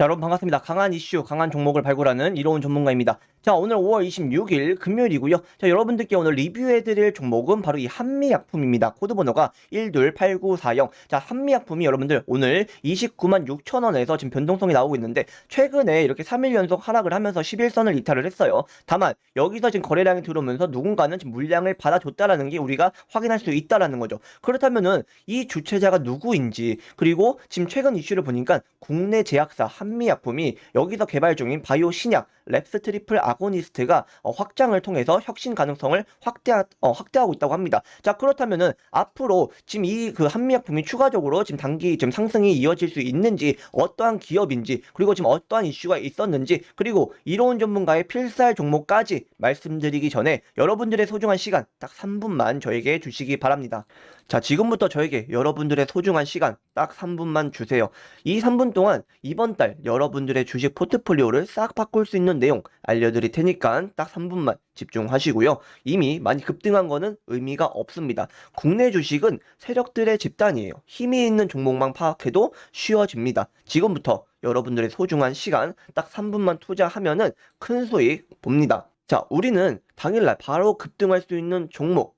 자, 여러분 반갑습니다. 강한 이슈, 강한 종목을 발굴하는 이로운 전문가입니다. 자, 오늘 5월 26일 금요일이고요. 자, 여러분들께 오늘 리뷰해드릴 종목은 바로 이 한미약품입니다. 코드 번호가 128940. 자, 한미약품이 여러분들 오늘 29만 6천 원에서 지금 변동성이 나오고 있는데 최근에 이렇게 3일 연속 하락을 하면서 11선을 이탈을 했어요. 다만 여기서 지금 거래량이 들어오면서 누군가는 지금 물량을 받아줬다라는 게 우리가 확인할 수 있다라는 거죠. 그렇다면은 이 주체자가 누구인지 그리고 지금 최근 이슈를 보니까 국내 제약사 한미약품이 여기서 개발 중인 바이오 신약 랩스 트리플 아 고니스트가 어, 확장을 통해서 혁신 가능성을 확대하, 어, 확대하고 있다고 합니다. 자 그렇다면은 앞으로 지금 이 그 한미약품이 추가적으로 지금 단기 지금 상승이 이어질 수 있는지 어떠한 기업인지 그리고 지금 어떠한 이슈가 있었는지 그리고 이로운 전문가의 필살 종목까지 말씀드리기 전에 여러분들의 소중한 시간 딱 3분만 저에게 주시기 바랍니다. 자 지금부터 저에게 여러분들의 소중한 시간 딱 3분만 주세요. 이 3분 동안 이번 달 여러분들의 주식 포트폴리오를 싹 바꿀 수 있는 내용 알려드릴 테니까 딱 3분만 집중하시고요. 이미 많이 급등한 거는 의미가 없습니다. 국내 주식은 세력들의 집단이에요. 힘이 있는 종목만 파악해도 쉬워집니다. 지금부터 여러분들의 소중한 시간 딱 3분만 투자하면은 큰 수익 봅니다. 자, 우리는 당일날 바로 급등할 수 있는 종목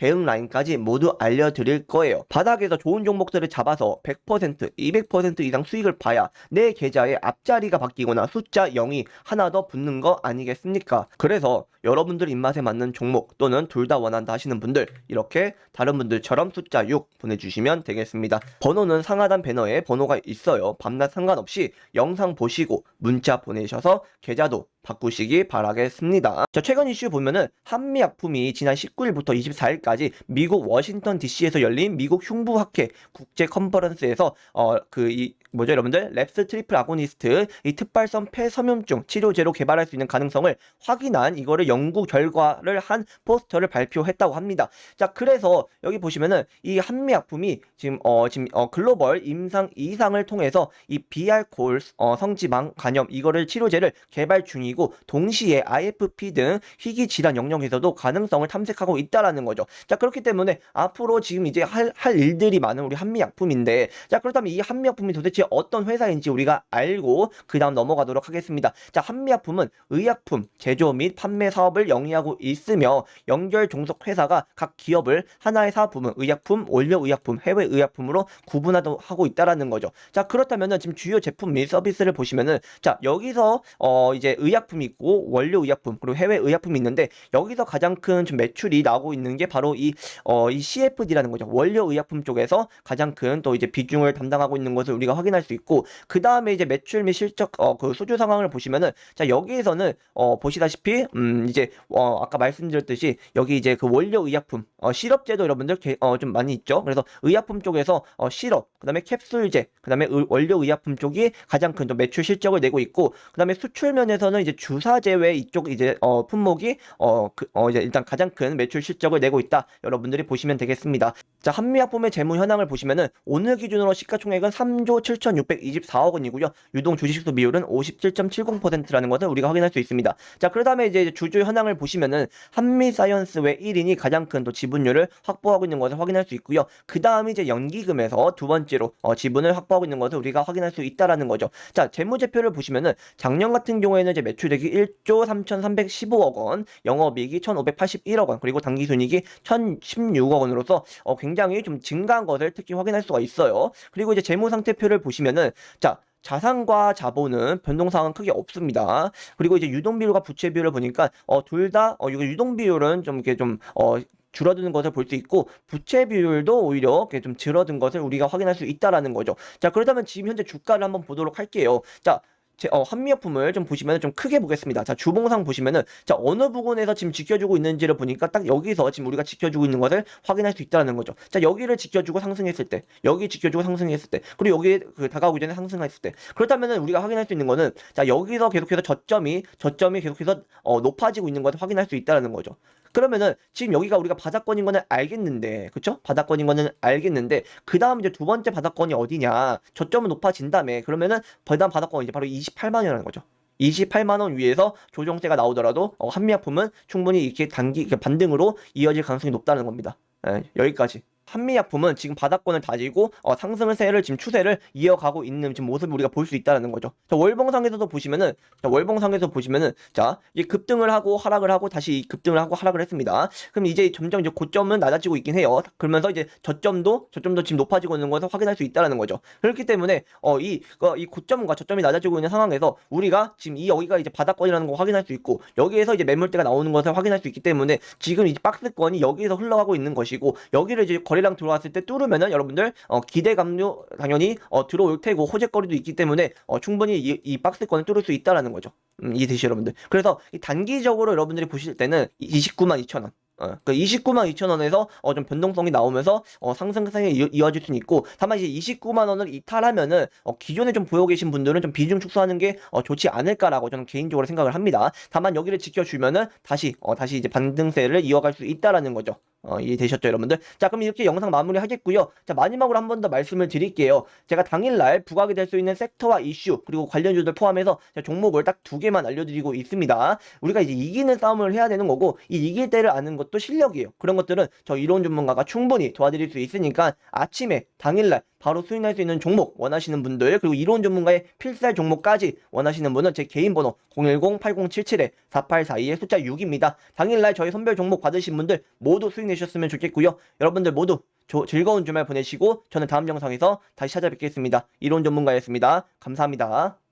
대응 라인까지 모두 알려드릴 거예요. 바닥에서 좋은 종목들을 잡아서 100%, 200% 이상 수익을 봐야 내 계좌에 앞자리가 바뀌거나 숫자 0이 하나 더 붙는 거 아니겠습니까? 그래서 여러분들 입맛에 맞는 종목 또는 둘 다 원한다 하시는 분들 이렇게 다른 분들처럼 숫자 6 보내주시면 되겠습니다. 번호는 상하단 배너에 번호가 있어요. 밤낮 상관없이 영상 보시고 문자 보내셔서 계좌도 바꾸시기 바라겠습니다. 자, 최근 이슈 보면은 한미약품이 지난 19일부터 24일까지 미국 워싱턴 DC에서 열린 미국 흉부학회 국제 컨퍼런스에서 어 그 이 뭐죠 여러분들 랩스 트리플 아고니스트 이 특발성 폐섬유증 치료제로 개발할 수 있는 가능성을 확인한 이거를 연구 결과를 한 포스터를 발표했다고 합니다. 자 그래서 여기 보시면은 이 한미약품이 지금 어 지금 어 글로벌 임상 이상을 통해서 이 비알코올 어 성지방 간염 이거를 치료제를 개발 중 이고 동시에 IFP 등 희귀 질환 영역에서도 가능성을 탐색하고 있다라는 거죠. 자 그렇기 때문에 앞으로 지금 이제 할, 할 일들이 많은 우리 한미약품인데 자 그렇다면 이 한미약품이 도대체 어떤 회사인지 우리가 알고 그 다음 넘어가도록 하겠습니다. 자 한미약품은 의약품 제조 및 판매 사업을 영위하고 있으며 연결 종속 회사가 각 기업을 하나의 사업 부문 의약품, 원료 의약품, 해외 의약품으로 구분하고 있다라는 거죠. 자 그렇다면은 지금 주요 제품 및 서비스를 보시면은 자 여기서 어 이제 의약 품이 있고 원료 의약품 그리고 해외 의약품이 있는데 여기서 가장 큰 지금 매출이 나오고 있는 게 바로 이 어 이 CFD라는 거죠. 원료 의약품 쪽에서 가장 큰 또 이제 비중을 담당하고 있는 것을 우리가 확인할 수 있고 그 다음에 이제 매출 및 실적 어 그 수주 상황을 보시면은 자 여기에서는 어 보시다시피 음 이제 어 아까 말씀드렸듯이 여기 이제 그 원료 의약품 어 시럽제도 여러분들 어 좀 많이 있죠. 그래서 의약품 쪽에서 어 시럽 그다음에 캡슐제 그다음에 의, 원료 의약품 쪽이 가장 큰 또 매출 실적을 내고 있고 그다음에 수출 면에서는 이제 이제 주사 제외 이쪽 이제 어 품목이 어, 그, 어 이제 일단 가장 큰 매출 실적을 내고 있다. 여러분들이 보시면 되겠습니다. 자, 한미약품의 재무 현황을 보시면은 오늘 기준으로 시가총액은 3조 7,624억 원이고요. 유동 주식수 비율은 57.70%라는 것을 우리가 확인할 수 있습니다. 자, 그다음에 이제 주주 현황을 보시면은 한미사이언스 외 1인이 가장 큰 또 지분율을 확보하고 있는 것을 확인할 수 있고요. 그다음에 이제 연기금에서 두 번째로 어, 지분을 확보하고 있는 것을 우리가 확인할 수 있다라는 거죠. 자, 재무제표를 보시면은 작년 같은 경우에는 이제 매출 액이 1조 3,315억 원, 영업이익이 1,581억 원, 그리고 당기순이익이 1,016억 원으로서 어, 굉장히 좀 증가한 것을 특히 확인할 수가 있어요. 그리고 이제 재무 상태표를 보시면은 자 자산과 자본은 변동사항은 크게 없습니다. 그리고 이제 유동 비율과 부채 비율을 보니까 어, 둘 다 어, 이거 유동 비율은 좀 이렇게 좀 어, 줄어드는 것을 볼 수 있고 부채 비율도 오히려 이렇게 좀 줄어든 것을 우리가 확인할 수 있다라는 거죠. 자 그렇다면 지금 현재 주가를 한번 보도록 할게요. 자 제, 어, 한미약품을 좀 보시면 좀 크게 보겠습니다. 자, 주봉상 보시면은, 자, 어느 부분에서 지금 지켜주고 있는지를 보니까 딱 여기서 지금 우리가 지켜주고 있는 것을 확인할 수 있다는 거죠. 자, 여기를 지켜주고 상승했을 때, 여기 지켜주고 상승했을 때, 그리고 여기 그 다가오기 전에 상승했을 때. 그렇다면은 우리가 확인할 수 있는 거는, 자, 여기서 계속해서 저점이, 저점이 계속해서 어, 높아지고 있는 것을 확인할 수 있다는 거죠. 그러면은 지금 여기가 우리가 바닥권인 거는 알겠는데, 그쵸? 바닥권인 거는 알겠는데, 그 다음 이제 두 번째 바닥권이 어디냐? 저점은 높아진 다음에, 그러면은, 그 다음 바닥권 이제 바로 28만원이라는 거죠. 28만원 위에서 조정세가 나오더라도, 어, 한미약품은 충분히 이렇게 단기, 반등으로 이어질 가능성이 높다는 겁니다. 예, 여기까지. 한미약품은 지금 바닥권을 다지고 어, 상승세를 지금 추세를 이어가고 있는 지금 모습을 우리가 볼 수 있다는 거죠. 자, 월봉상에서도 보시면은 자, 월봉상에서 보시면은 자, 이 급등을 하고 하락을 하고 다시 급등을 하고 하락을 했습니다. 그럼 이제 점점 이제 고점은 낮아지고 있긴 해요. 그러면서 이제 저점도 저점도 지금 높아지고 있는 것을 확인할 수 있다는 거죠. 그렇기 때문에 어, 이, 어, 이 고점과 저점이 낮아지고 있는 상황에서 우리가 지금 이 여기가 이제 바닥권이라는 거 확인할 수 있고 여기에서 이제 매물대가 나오는 것을 확인할 수 있기 때문에 지금 이 박스권이 여기에서 흘러가고 있는 것이고 여기를 이제 거래 량 들어왔을 때 뚫으면은 여러분들 어, 기대감도 당연히 어, 들어올 테고 호재거리도 있기 때문에 어, 충분히 이, 이 박스권을 뚫을 수 있다라는 거죠. 음, 이해되시죠 여러분들? 그래서 이 단기적으로 여러분들이 보실 때는 29만 2천 원. 어, 그 29만 2천 원에서 어, 좀 변동성이 나오면서 어, 상승상에 이어질 수는 있고 다만 이제 29만 원을 이탈하면은 어, 기존에 좀 보고 계신 분들은 좀 비중 축소하는 게 어, 좋지 않을까라고 저는 개인적으로 생각을 합니다. 다만 여기를 지켜주면은 다시 어, 다시 이제 반등세를 이어갈 수 있다라는 거죠. 어, 이해되셨죠, 여러분들? 자, 그럼 이렇게 영상 마무리 하겠고요. 자, 마지막으로 한 번 더 말씀을 드릴게요. 제가 당일날 부각이 될 수 있는 섹터와 이슈, 그리고 관련주들 포함해서 종목을 딱 두 개만 알려드리고 있습니다. 우리가 이제 이기는 싸움을 해야 되는 거고, 이 이길 때를 아는 것도 실력이에요. 그런 것들은 저 이론 전문가가 충분히 도와드릴 수 있으니까 아침에 당일날 바로 수익날 수 있는 종목 원하시는 분들 그리고 이론 전문가의 필살 종목까지 원하시는 분은 제 개인 번호 010-8077-4842의 숫자 6입니다. 당일날 저희 선별 종목 받으신 분들 모두 수익 내셨으면 좋겠고요. 여러분들 모두 조, 즐거운 주말 보내시고 저는 다음 영상에서 다시 찾아뵙겠습니다. 이론 전문가였습니다. 감사합니다.